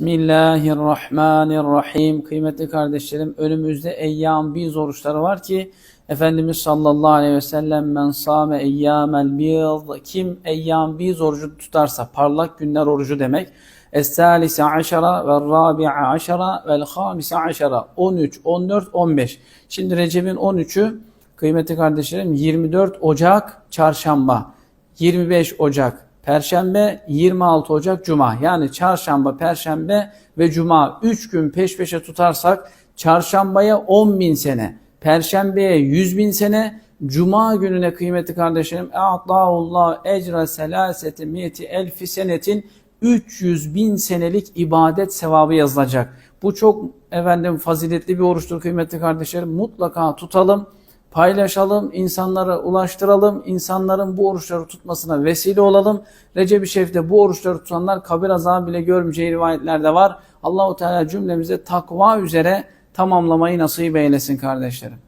Bismillahirrahmanirrahim. Kıymetli kardeşlerim önümüzde eyyam biz oruçları var ki Efendimiz sallallahu aleyhi ve sellem men same eyyamel biyad kim eyyam biz orucu tutarsa parlak günler orucu demek. Es-salise aşara ve rabi'a aşara vel hamise aşara 13, 14, 15. Şimdi Recep'in 13'ü kıymetli kardeşlerim 24 Ocak çarşamba, 25 Ocak Perşembe 26 Ocak Cuma yani çarşamba, perşembe ve cuma 3 gün peş peşe tutarsak çarşambaya 10 bin sene, perşembeye 100 bin sene, cuma gününe kıymetli kardeşlerim Allah ecra selaseti miyeti elfi senetin 300 bin senelik ibadet sevabı yazılacak. Bu çok efendim faziletli bir oruçtur kıymetli kardeşlerim. Mutlaka tutalım paylaşalım, insanlara ulaştıralım, insanların bu oruçları tutmasına vesile olalım. Recep-i Şerif'te bu oruçları tutanlar kabir azabı bile görmeyeceği rivayetlerde var. Allahu Teala cümlemize takva üzere tamamlamayı nasip eylesin kardeşlerim.